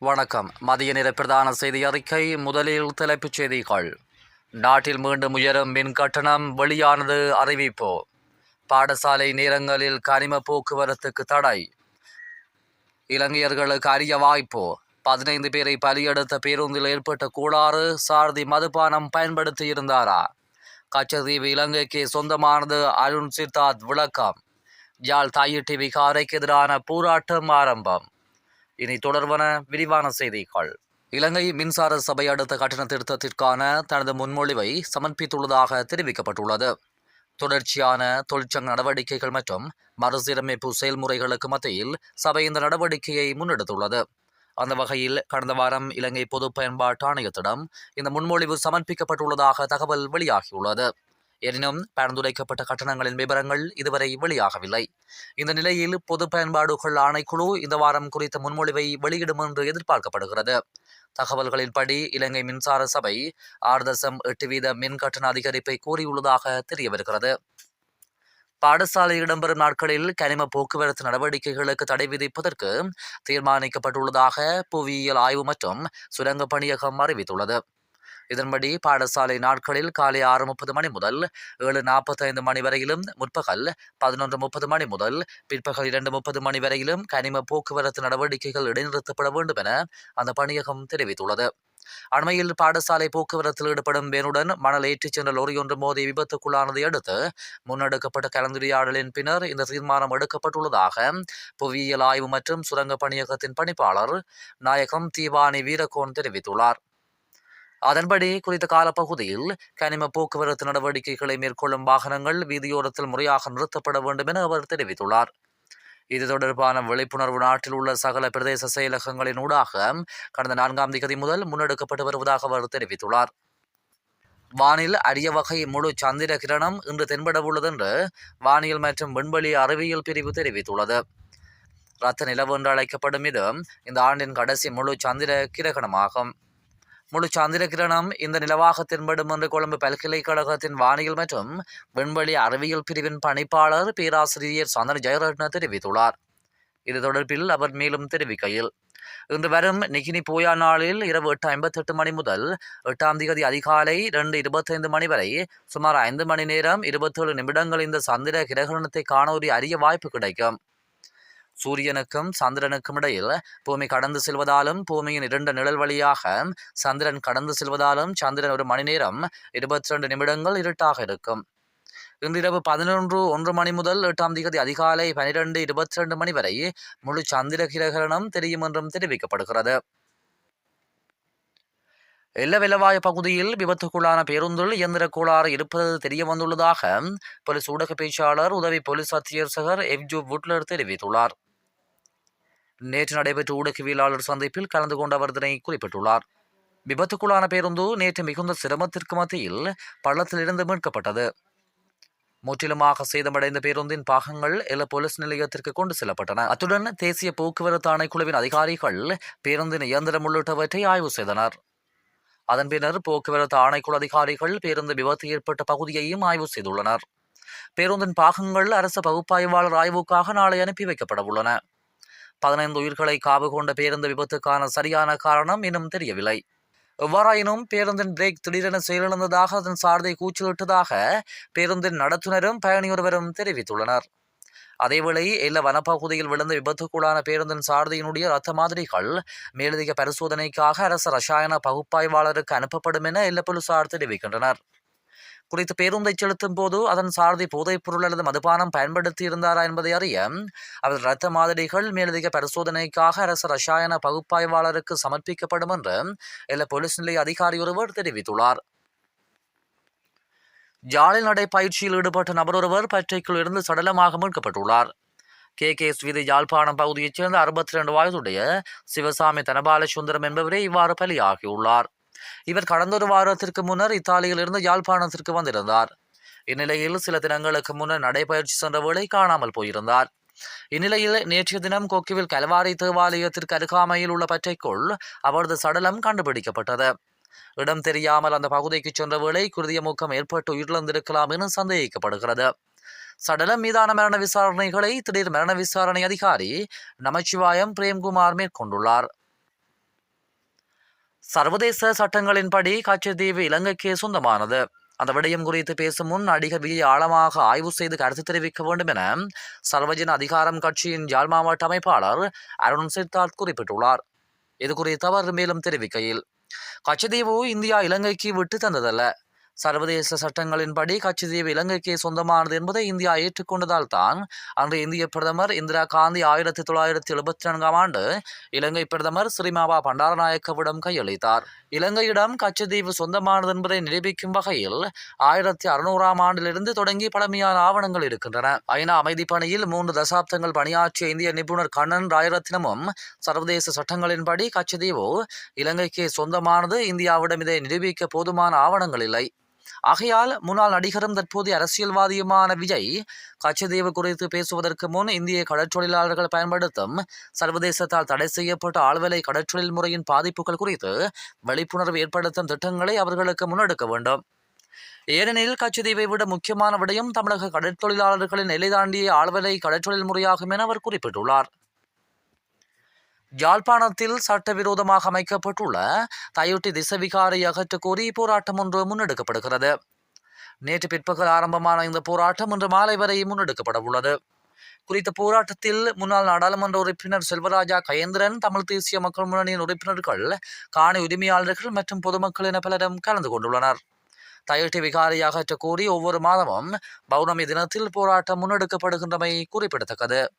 வணக்கம். மதிய நேர பிரதான செய்தி அறிக்கை. முதலில் தலைப்புச் செய்திகள். நாட்டில் மீண்டும் உயரும் மின் கட்டணம் வெளியானது அறிவிப்பு. பாடசாலை நேரங்களில் கனிம போக்குவரத்துக்கு தடை. இலங்கையர்களுக்கு அரிய வாய்ப்பு. பதினைந்து பேரை பலியெடுத்த பேருந்தில் ஏற்பட்ட கூடாறு சாரதி மதுபானம் பயன்படுத்தி இருந்தாரா கச்சதீவு இலங்கைக்கு சொந்தமானது அருண் சித்தார்த் விளக்கம். யாழ் தாயிட்டி விகாரைக்கு எதிரான போராட்டம் ஆரம்பம். இனி தொடர்பான விரிவான செய்திகள். இலங்கை மின்சார சபை அடுத்த கட்டண திருத்தத்திற்கான தனது முன்மொழிவை சமர்ப்பித்துள்ளதாக தெரிவிக்கப்பட்டுள்ளது. தொடர்ச்சியான தொழிற்சங்க நடவடிக்கைகள் மற்றும் மறுசீரமைப்பு செயல்முறைகளுக்கு மத்தியில் சபை இந்த நடவடிக்கையை முன்னெடுத்துள்ளது. அந்த வகையில் கடந்த வாரம் இலங்கை பொது பயன்பாட்டு ஆணையத்திடம் இந்த முன்மொழிவு சமர்ப்பிக்கப்பட்டுள்ளதாக தகவல் வெளியாகியுள்ளது. எனினும் பரிந்துரைக்கப்பட்ட கட்டணங்களின் விவரங்கள் இதுவரை வெளியாகவில்லை. இந்த நிலையில் பொது பயன்பாடுகள் ஆணைக்குழு இந்த வாரம் குறித்த முன்மொழிவை வெளியிடும் என்று எதிர்பார்க்கப்படுகிறது. தகவல்களின்படி இலங்கை மின்சார சபை ஆறு தசம் எட்டு வீத மின் கட்டண அதிகரிப்பை கூறியுள்ளதாக தெரிய வருகிறது பாடசாலையில் இடம்பெறும் நாட்களில் கனிம போக்குவரத்து நடவடிக்கைகளுக்கு தடை விதிப்பதற்கு தீர்மானிக்கப்பட்டுள்ளதாக புவியியல் ஆய்வு மற்றும் சுரங்கப் பணியகம் அறிவித்துள்ளது. இதன்படி பாடசாலை நாட்களில் காலை ஆறு முப்பது மணி முதல் ஏழு நாற்பத்தைந்து மணி வரையிலும் முற்பகல் பதினொன்று முப்பது மணி முதல் பிற்பகல் இரண்டு முப்பது மணி வரையிலும் கனிம போக்குவரத்து நடவடிக்கைகள் இடைநிறுத்தப்பட வேண்டும் என அந்த பணியகம் தெரிவித்துள்ளது. அண்மையில் பாடசாலை போக்குவரத்தில் ஈடுபடும் வேனுடன் மணல் ஏற்றிச் சென்ற லோரி ஒன்று மோதி விபத்துக்குள்ளானதை அடுத்து முன்னெடுக்கப்பட்ட கலந்துரையாடலின் பின்னர் இந்த தீர்மானம் எடுக்கப்பட்டுள்ளதாக புவியியல் ஆய்வு மற்றும் சுரங்க பணியகத்தின் பணிப்பாளர் நாயகம் தீவானி வீரகோன் தெரிவித்துள்ளார். அதன்படி குறித்த காலப்பகுதியில் கனிம போக்குவரத்து நடவடிக்கைகளை மேற்கொள்ளும் வாகனங்கள் வீதியோரத்தில் முறையாக நிறுத்தப்பட வேண்டும் என அவர் தெரிவித்துள்ளார். இது தொடர்பான விழிப்புணர்வு நாட்டில் உள்ள சகல பிரதேச செயலகங்களின் ஊடாக கடந்த நான்காம் திகதி முதல் முன்னெடுக்கப்பட்டு வருவதாக அவர் தெரிவித்துள்ளார். வானில் அரிய வகை முழு சந்திர கிரணம் இன்று தென்படவுள்ளது என்று வானியல் மற்றும் விண்வெளி அறிவியல் பிரிவு தெரிவித்துள்ளது. ரத்த நிலவு என்று அழைக்கப்படும் இது இந்த ஆண்டின் கடைசி முழு சந்திர கிரகணமாகும் முழு சந்திர கிரணம் இந்த நிலவாக தென்படும் என்று கொழும்பு பல்கலைக்கழகத்தின் வானியல் மற்றும் விண்வெளி அறிவியல் பிரிவின் பணிப்பாளர் பேராசிரியர் சந்தன ஜெயரத்ன தெரிவித்துள்ளார். இது தொடர்பில் அவர் மேலும் தெரிவிக்கையில் இன்று வரும் நிகினி போயா நாளில் இரவு எட்டு ஐம்பத்தெட்டு மணி முதல் எட்டாம் தேதி அதிகாலை ரெண்டு இருபத்தைந்து மணி வரை சுமார் ஐந்து மணி நேரம் இருபத்தேழு நிமிடங்கள் இந்த சந்திர கிரகணத்தை காண ஒரு அரிய வாய்ப்பு கிடைக்கும். சூரியனுக்கும் சந்திரனுக்கும் இடையில் பூமி கடந்து செல்வதாலும் பூமியின் இரண்டு நிழல் வழியாக சந்திரன் கடந்து செல்வதாலும் சந்திரன் ஒரு மணி நேரம் இருபத்தி ரெண்டு நிமிடங்கள் இருட்டாக இருக்கும். இன்றிரவு பதினொன்று ஒன்று மணி முதல் எட்டாம் தேதி அதிகாலை பனிரெண்டு இருபத்தி ரெண்டு மணி வரை முழு சந்திர கிரகணம் தெரியும் என்றும் தெரிவிக்கப்படுகிறது. எல்லவெல்லவாய பகுதியில் விபத்துக்குள்ளான பேருந்தில் இயந்திர கோளாறு இருப்பது தெரிய வந்துள்ளதாக போலீஸ் ஊடக பேச்சாளர் உதவி போலீஸ் அத்தியர்சகர் எஃப்ஜூ வுட்லர் தெரிவித்துள்ளார். நேற்று நடைபெற்ற ஊடகவியலாளர் சந்திப்பில் கலந்து கொண்ட அவர் இதனை குறிப்பிட்டுள்ளார். விபத்துக்குள்ளான பேருந்து நேற்று மிகுந்த சிரமத்திற்கு மத்தியில் பள்ளத்திலிருந்து மீட்கப்பட்டது. முற்றிலுமாக சேதமடைந்த பேருந்தின் பாகங்கள் எல போலீஸ் நிலையத்திற்கு கொண்டு செல்லப்பட்டன. அத்துடன் தேசிய போக்குவரத்து ஆணைக்குழுவின் அதிகாரிகள் பேருந்தின் இயந்திரம் உள்ளிட்டவற்றை ஆய்வு செய்தனர். அதன் பின்னர் போக்குவரத்து ஆணைக்குழு அதிகாரிகள் பேருந்து விபத்து ஏற்பட்ட பகுதியையும் ஆய்வு செய்துள்ளனர். பேருந்தின் பாகங்கள் அரசு பகுப்பாய்வாளர் ஆய்வுக்காக நாளை அனுப்பி வைக்கப்பட உள்ளன பதினைந்து உயிர்களை காவு கொண்ட பேருந்து விபத்துக்கான சரியான காரணம் இன்னும் தெரியவில்லை. எவ்வாறாயினும் பேருந்தின் பிரேக் திடீரென செயலிழந்ததாக அதன் சாரதை கூச்சலிட்டதாக பேருந்தின் நடத்துனரும் பயணியொருவரும் தெரிவித்துள்ளனர். அதேவேளை எல்ல வனப்பகுதியில் விழுந்த விபத்துக்குள்ளான பேருந்தின் சாரதியினுடைய ரத்த மாதிரிகள் மேலதிக பரிசோதனைக்காக அரசு ரசாயன பகுப்பாய்வாளருக்கு அனுப்பப்படும் என எல்ல போலீசார் தெரிவிக்கின்றனர். குறித்து பேருந்தை செலுத்தும் போது அதன் சாரதி போதைப் பொருள் அல்லது மதுபானம் பயன்படுத்தி இருந்தாரா என்பதை அறிய அவர் இரத்த மாதிரிகள் மேலதிக பரிசோதனைக்காக அரசு ரசாயன பகுப்பாய்வாளருக்கு சமர்ப்பிக்கப்படும் என்று எல்ல போலீஸ் நிலைய அதிகாரி ஒருவர் தெரிவித்துள்ளார். ஜாலில் நடை பயிற்சியில் ஈடுபட்ட நபர் ஒருவர் பற்றைக்குள் இருந்து சடலமாக மீட்கப்பட்டுள்ளார். கே. கே. எஸ். வீதி யாழ்ப்பாணம் பகுதியைச் சேர்ந்த அறுபத்தி ரெண்டு வயதுடைய சிவசாமி தனபால சுந்தரம் என்பவரே இவ்வாறு பலியாகியுள்ளார். இவர் கடந்த ஒரு வாரத்திற்கு முன்னர் இத்தாலியிலிருந்து யாழ்ப்பாணத்திற்கு வந்திருந்தார். இந்நிலையில் சில தினங்களுக்கு முன்னர் நடைபயிற்சி சென்ற வேளை காணாமல் போயிருந்தார். இந்நிலையில் நேற்றைய தினம் கொக்கிவில் கல்வாரி தேவாலயத்திற்கு அருகாமையில் உள்ள பற்றைக்குள் அவரது சடலம் கண்டுபிடிக்கப்பட்டது. இடம் தெரியாமல் அந்த பகுதிக்கு சென்ற வேளை குருதிய மூக்கம் ஏற்பட்டு உயிரிழந்திருக்கலாம் என சந்தேகிக்கப்படுகிறது. சடலம் மீதான மரண விசாரணைகளை திடீர் மரண விசாரணை அதிகாரி நமச்சிவாயம் பிரேம்குமார் மேற்கொண்டுள்ளார். சர்வதேச சட்டங்களின்படி கச்சத்தீவு இலங்கைக்கு சொந்தமானது. அந்த விடயம் குறித்து பேசும் முன் நடிகர் விஜய் ஆழமாக ஆய்வு செய்து கருத்து தெரிவிக்க வேண்டும் என சர்வஜன அதிகாரம் கட்சியின் யாழ் மாவட்ட அமைப்பாளர் அருண் சித்தார்த் குறிப்பிட்டுள்ளார். இது குறித்து அவர் மேலும் தெரிவிக்கையில் கச்சதீவு இந்தியா இலங்கைக்கு விட்டு தந்ததல்ல. சர்வதேச சட்டங்களின்படி கச்சதீவு இலங்கைக்கு சொந்தமானது என்பதை இந்தியா ஏற்றுக்கொண்டதால் தான் அன்று இந்திய பிரதமர் இந்திரா காந்தி ஆயிரத்தி தொள்ளாயிரத்தி எழுபத்தி நான்காம் ஆண்டு இலங்கை பிரதமர் ஸ்ரீமாவா பண்டாரநாயக்கவிடம் கையளித்தார். இலங்கையிடம் கச்சதீவு சொந்தமானது என்பதை நிரூபிக்கும் வகையில் ஆயிரத்தி அறுநூறாம் ஆண்டிலிருந்து தொடங்கி பழமையான ஆவணங்கள் இருக்கின்றன. ஐநா அமைதி பணியில் மூன்று தசாப்தங்கள் பணியாற்றிய இந்திய நிபுணர் கண்ணன் ராயரத்னமும் சர்வதேச சட்டங்களின்படி கச்சதீவு இலங்கைக்கு சொந்தமானது இந்தியாவிடம் இதை நிரூபிக்க போதுமான ஆவணங்கள் இல்லை. ஆகையால் முன்னாள் நடிகரும் தற்போதைய அரசியல்வாதியுமான விஜய் கச்சத்தீவு குறித்து பேசுவதற்கு முன் இந்திய கடற்றொழிலாளர்கள் பயன்படுத்தும் சர்வதேசத்தால் தடை செய்யப்பட்ட ஆழ்வலை கடற்றொழில் முறையின் பாதிப்புகள் குறித்து விழிப்புணர்வு ஏற்படுத்தும் திட்டங்களை அவர்களுக்கு முன்னெடுக்க வேண்டும். ஏனெனில் கச்சத்தீவை விட முக்கியமான விடயம் தமிழக கடற்தொழிலாளர்களின் எல்லை தாண்டிய ஆழ்வலை கடற்றொழில் முறையாகும் என அவர் குறிப்பிட்டுள்ளார். யாழ்ப்பாணத்தில் சட்டவிரோதமாக அமைக்கப்பட்டுள்ள தயுட்டி திசவிகாரை அகற்றக் கோரி போராட்டம் ஒன்று முன்னெடுக்கப்படுகிறது. நேற்று பிற்பகல் ஆரம்பமான இந்த போராட்டம் இன்று மாலை வரை முன்னெடுக்கப்பட உள்ளது. குறித்த போராட்டத்தில் முன்னாள் நாடாளுமன்ற உறுப்பினர் செல்வராஜா கயேந்திரன் தமிழ் தேசிய மக்கள் முன்னணியின் உறுப்பினர்கள் காணி உரிமையாளர்கள் மற்றும் பொதுமக்கள் என பலரும் கலந்து கொண்டுள்ளனர். தயட்டி விகாரை அகற்றக் கோரி ஒவ்வொரு மாதமும் பௌர்ணமி தினத்தில் போராட்டம் முன்னெடுக்கப்படுகின்றமை குறிப்பிடத்தக்கது.